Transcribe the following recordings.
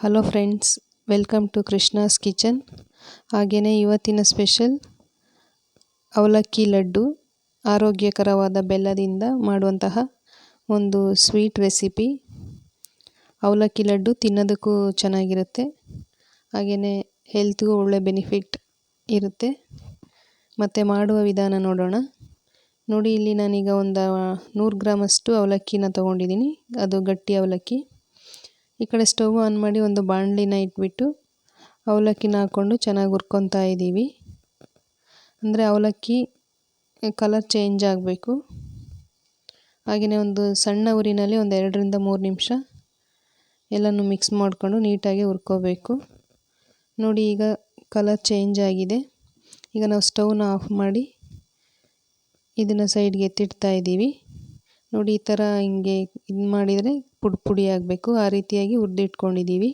Hello friends welcome to Krishna's kitchen ಹಾಗೆಯೇ ಇವತ್ತಿನ special ಅವಲಕ್ಕಿ ಲಡ್ಡು, ಆರೋಗ್ಯಕರವಾದ ಬೆಲ್ಲದಿಂದ ಮಾಡುವಂತಹ ಒಂದು ಸ್ವೀಟ್ ರೆಸಿಪಿ ಅವಲಕ್ಕಿ ಲಡ್ಡು ತಿನ್ನೋದಕ್ಕೂ ಚೆನ್ನಾಗಿರುತ್ತೆ. ಹಾಗೆಯೇ ಹೆಲ್ತ್ಗೂ ಒಳ್ಳೆ ಬೆನಿಫಿಟ್ ಇರುತ್ತೆ. ಮತ್ತು ಮಾಡುವ ವಿಧಾನ ನೋಡೋಣ. ನೋಡಿ, ಇಲ್ಲಿ ನಾನೀಗ ಒಂದು ನೂರು ಗ್ರಾಮಷ್ಟು ಅವಲಕ್ಕಿನ ತೊಗೊಂಡಿದ್ದೀನಿ. ಅದು ಗಟ್ಟಿ ಅವಲಕ್ಕಿ. ಈ ಕಡೆ ಸ್ಟವ್ ಆನ್ ಮಾಡಿ ಒಂದು ಬಾಣಲಿನ ಇಟ್ಬಿಟ್ಟು ಅವಲಕ್ಕಿನ ಹಾಕ್ಕೊಂಡು ಚೆನ್ನಾಗಿ ಹುರ್ಕೊತಾ ಇದ್ದೀವಿ ಅಂದರೆ ಅವಲಕ್ಕಿ ಕಲರ್ ಚೇಂಜ್ ಆಗಬೇಕು. ಹಾಗೆಯೇ ಒಂದು ಸಣ್ಣ ಊರಿನಲ್ಲಿ ಒಂದು ಎರಡರಿಂದ ಮೂರು ನಿಮಿಷ ಎಲ್ಲನೂ ಮಿಕ್ಸ್ ಮಾಡಿಕೊಂಡು ನೀಟಾಗಿ ಹುರ್ಕೋಬೇಕು. ನೋಡಿ ಈಗ ಕಲರ್ ಚೇಂಜ್ ಆಗಿದೆ. ಈಗ ನಾವು ಸ್ಟವ್ನ ಆಫ್ ಮಾಡಿ ಇದನ್ನು ಸೈಡ್ಗೆ ಎತ್ತಿಡ್ತಾ ಇದ್ದೀವಿ ನೋಡಿ ಈ ಥರ ಹಿಂಗೆ ಇದು ಮಾಡಿದರೆ ಪುಡಿ ಪುಡಿ ಆಗಬೇಕು. ಆ ರೀತಿಯಾಗಿ ಉರಿದಿಟ್ಕೊಂಡಿದ್ದೀವಿ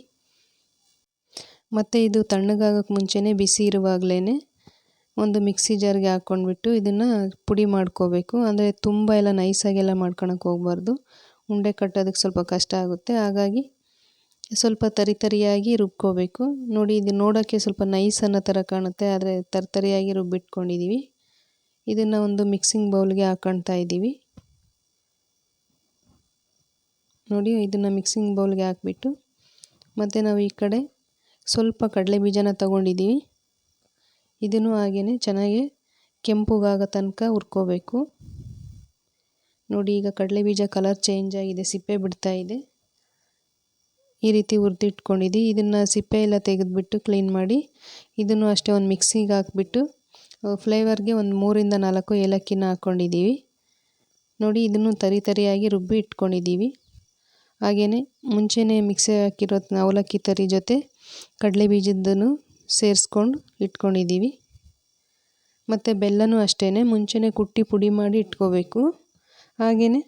ಮತ್ತು ಇದು ತಣ್ಣಗಾಗೋಕ್ಕೆ ಮುಂಚೆನೇ ಬಿಸಿ ಇರುವಾಗಲೇ ಒಂದು ಮಿಕ್ಸಿ ಜಾರ್ಗೆ ಹಾಕ್ಕೊಂಡ್ಬಿಟ್ಟು ಇದನ್ನು ಪುಡಿ ಮಾಡ್ಕೋಬೇಕು. ಅಂದರೆ ತುಂಬ ಎಲ್ಲ ನೈಸಾಗೆಲ್ಲ ಮಾಡ್ಕೊಳಕ್ಕೆ ಹೋಗ್ಬಾರ್ದು. ಉಂಡೆ ಕಟ್ಟೋದಕ್ಕೆ ಸ್ವಲ್ಪ ಕಷ್ಟ ಆಗುತ್ತೆ. ಹಾಗಾಗಿ ಸ್ವಲ್ಪ ತರಿತರಿಯಾಗಿ ರುಬ್ಕೋಬೇಕು. ನೋಡಿ, ಇದು ನೋಡೋಕ್ಕೆ ಸ್ವಲ್ಪ ನೈಸ್ ಅನ್ನೋ ಥರ ಕಾಣುತ್ತೆ. ಆದರೆ ತರಿತರಿಯಾಗಿ ರುಬ್ಬಿಟ್ಕೊಂಡಿದ್ದೀವಿ. ಇದನ್ನು ಒಂದು ಮಿಕ್ಸಿಂಗ್ ಬೌಲ್ಗೆ ಹಾಕ್ಕೊಳ್ತಾ ಇದ್ದೀವಿ. ನೋಡಿ ಇದನ್ನು ಮಿಕ್ಸಿಂಗ್ ಬೌಲ್ಗೆ ಹಾಕ್ಬಿಟ್ಟು, ಮತ್ತು ನಾವು ಈ ಕಡೆ ಸ್ವಲ್ಪ ಕಡಲೆ ಬೀಜನ ತಗೊಂಡಿದ್ದೀವಿ ಇದನ್ನು ಹಾಗೆಯೇ ಚೆನ್ನಾಗಿ ಕೆಂಪುಗಾಗೋ ತನಕ ಹುರ್ಕೋಬೇಕು. ನೋಡಿ ಈಗ ಕಡಲೆ ಬೀಜ ಕಲರ್ ಚೇಂಜ್ ಆಗಿದೆ, ಸಿಪ್ಪೆ ಬಿಡ್ತಾ ಇದೆ. ಈ ರೀತಿ ಹುರಿದಿಟ್ಕೊಂಡಿದ್ದೀವಿ ಇದನ್ನು ಸಿಪ್ಪೆ ಎಲ್ಲ ತೆಗೆದುಬಿಟ್ಟು ಕ್ಲೀನ್ ಮಾಡಿ, ಇದನ್ನು ಅಷ್ಟೇ ಒಂದು ಮಿಕ್ಸಿಗೆ ಹಾಕ್ಬಿಟ್ಟು ಫ್ಲೇವರ್ಗೆ ಒಂದು ಮೂರಿಂದ ನಾಲ್ಕು ಏಲಕ್ಕಿನ ಹಾಕ್ಕೊಂಡಿದ್ದೀವಿ ನೋಡಿ ಇದನ್ನು ತರಿ ತರಿಯಾಗಿ ರುಬ್ಬಿ ಇಟ್ಕೊಂಡಿದ್ದೀವಿ ಹಾಗೆಯೇ ಮುಂಚೆನೇ ಮಿಕ್ಸಿ ಹಾಕಿರೋ ಅವಲಕ್ಕಿ ತರಿ ಜೊತೆ ಕಡಲೆ ಬೀಜದ್ದನ್ನು ಸೇರಿಸ್ಕೊಂಡು ಇಟ್ಕೊಂಡಿದ್ದೀವಿ. ಮತ್ತು ಬೆಲ್ಲನೂ ಅಷ್ಟೇ ಮುಂಚೆನೇ ಕುಟ್ಟಿ ಪುಡಿ ಮಾಡಿ ಇಟ್ಕೋಬೇಕು. ಹಾಗೆಯೇ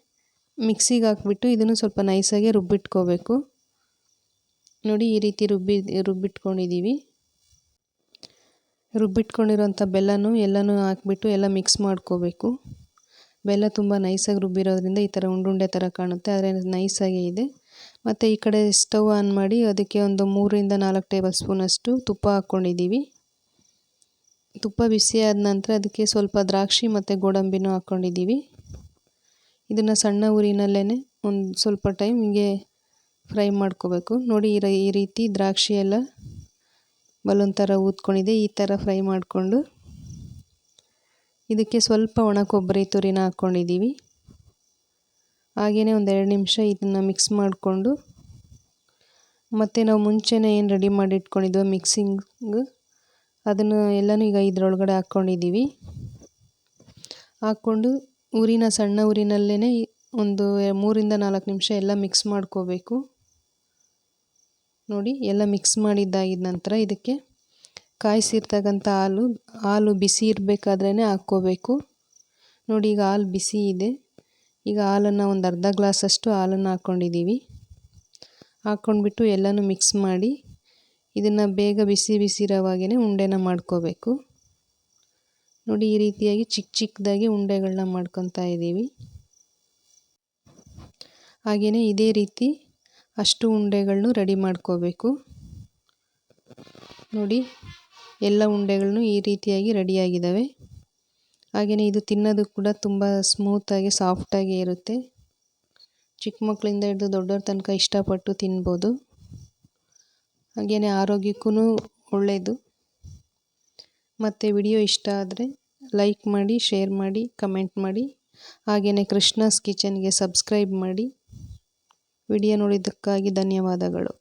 ಮಿಕ್ಸಿಗೆ ಹಾಕ್ಬಿಟ್ಟು ಇದನ್ನು ಸ್ವಲ್ಪ ನೈಸಾಗೆ ರುಬ್ಬಿಟ್ಕೋಬೇಕು. ನೋಡಿ ಈ ರೀತಿ ರುಬ್ಬಿ, ರುಬ್ಬಿಟ್ಕೊಂಡಿದ್ದೀವಿ. ರುಬ್ಬಿಟ್ಕೊಂಡಿರೋಂಥ ಬೆಲ್ಲನೂ ಎಲ್ಲನೂ ಹಾಕ್ಬಿಟ್ಟು ಎಲ್ಲ ಮಿಕ್ಸ್ ಮಾಡ್ಕೋಬೇಕು. ಬೆಲ್ಲ ತುಂಬ ನೈಸಾಗಿ ರುಬ್ಬಿರೋದ್ರಿಂದ ಈ ಥರ ಉಂಡುಂಡೆ ಥರ ಕಾಣುತ್ತೆ, ಆದರೆ ನೈಸಾಗೇ ಇದೆ. ಮತ್ತು ಈ ಕಡೆ ಸ್ಟವ್ ಆನ್ ಮಾಡಿ ಅದಕ್ಕೆ ಒಂದು ಮೂರಿಂದ ನಾಲ್ಕು ಟೇಬಲ್ ಸ್ಪೂನಷ್ಟು ತುಪ್ಪ ಹಾಕ್ಕೊಂಡಿದ್ದೀವಿ ತುಪ್ಪ ಬಿಸಿ ಆದ ನಂತರ ಅದಕ್ಕೆ ಸ್ವಲ್ಪ ದ್ರಾಕ್ಷಿ ಮತ್ತು ಗೋಡಂಬಿನೂ ಹಾಕ್ಕೊಂಡಿದ್ದೀವಿ ಇದನ್ನು ಸಣ್ಣ ಊರಿನಲ್ಲೇ ಒಂದು ಸ್ವಲ್ಪ ಟೈಮ್ ಹಿಂಗೆ ಫ್ರೈ ಮಾಡ್ಕೋಬೇಕು. ನೋಡಿ ಈ ರೀತಿ ದ್ರಾಕ್ಷಿ ಎಲ್ಲ ಬಲೂನ್ ಥರ ಊದ್ಕೊಂಡಿದೆ, ಈ ಥರ ಫ್ರೈ ಮಾಡಿಕೊಂಡು ಇದಕ್ಕೆ ಸ್ವಲ್ಪ ಒಣ ಕೊಬ್ಬರಿ ತುರಿನ ಹಾಕ್ಕೊಂಡಿದ್ದೀವಿ. ಹಾಗೆಯೇ ಒಂದು ಎರಡು ನಿಮಿಷ ಇದನ್ನು ಮಿಕ್ಸ್ ಮಾಡಿಕೊಂಡು, ಮತ್ತು ನಾವು ಮುಂಚೆನೇ ಏನು ರೆಡಿ ಮಾಡಿ ಇಟ್ಕೊಂಡಿದ್ವೋ ಮಿಕ್ಸಿಂಗ್ ಅದನ್ನು ಎಲ್ಲನೂ ಈಗ ಇದರೊಳಗಡೆ ಹಾಕ್ಕೊಂಡಿದ್ದೀವಿ. ಹಾಕ್ಕೊಂಡು ಊರಿನ ಸಣ್ಣ ಊರಿನಲ್ಲೇ ಒಂದು ಮೂರಿಂದ ನಾಲ್ಕು ನಿಮಿಷ ಎಲ್ಲ ಮಿಕ್ಸ್ ಮಾಡ್ಕೋಬೇಕು. ನೋಡಿ, ಎಲ್ಲ ಮಿಕ್ಸ್ ಮಾಡಿದ್ದಾಗಿದ್ದ ನಂತರ ಇದಕ್ಕೆ ಕಾಯಿಸಿರ್ತಕ್ಕಂಥ ಹಾಲು ಹಾಲು ಬಿಸಿ ಇರಬೇಕಾದ್ರೇ ಹಾಕ್ಕೋಬೇಕು. ನೋಡಿ, ಈಗ ಹಾಲು ಬಿಸಿ ಇದೆ. ಈಗ ಹಾಲನ್ನು ಒಂದು ಅರ್ಧ ಗ್ಲಾಸಷ್ಟು ಹಾಲನ್ನು ಹಾಕ್ಕೊಂಡಿದ್ದೀವಿ. ಹಾಕ್ಕೊಂಡ್ಬಿಟ್ಟು ಎಲ್ಲನೂ ಮಿಕ್ಸ್ ಮಾಡಿ ಇದನ್ನು ಬೇಗ ಬಿಸಿ ಬಿಸಿ ಇರೋವಾಗೇ ಉಂಡೆನ ಮಾಡ್ಕೋಬೇಕು. ನೋಡಿ, ಈ ರೀತಿಯಾಗಿ ಚಿಕ್ಕ ಚಿಕ್ಕದಾಗಿ ಉಂಡೆಗಳನ್ನ ಮಾಡ್ಕೊತಾ ಇದ್ದೀವಿ. ಹಾಗೆಯೇ ಇದೇ ರೀತಿ ಅಷ್ಟು ಉಂಡೆಗಳನ್ನು ರೆಡಿ ಮಾಡ್ಕೋಬೇಕು. ನೋಡಿ ಎಲ್ಲ ಉಂಡೆಗಳನ್ನು ಈ ರೀತಿಯಾಗಿ ರೆಡಿಯಾಗಿದ್ದಾವೆ. ಹಾಗೆಯೇ ಇದು ತಿನ್ನೋದು ಕೂಡ ತುಂಬ ಸ್ಮೂತಾಗಿ ಸಾಫ್ಟಾಗಿ ಇರುತ್ತೆ. ಚಿಕ್ಕ ಮಕ್ಕಳಿಂದ ಹಿಡಿದು ದೊಡ್ಡವ್ರ ತನಕ ಇಷ್ಟಪಟ್ಟು ತಿನ್ಬೋದು. ಹಾಗೆಯೇ ಆರೋಗ್ಯಕ್ಕೂ ಒಳ್ಳೆಯದು ಮತ್ತು ವಿಡಿಯೋ ಇಷ್ಟ ಆದರೆ ಲೈಕ್ ಮಾಡಿ, ಶೇರ್ ಮಾಡಿ, ಕಮೆಂಟ್ ಮಾಡಿ. ಹಾಗೆಯೇ ಕೃಷ್ಣಾಸ್ ಕಿಚನ್ಗೆ ಸಬ್ಸ್ಕ್ರೈಬ್ ಮಾಡಿ. ವಿಡಿಯೋ ನೋಡಿದ್ದಕ್ಕಾಗಿ ಧನ್ಯವಾದಗಳು.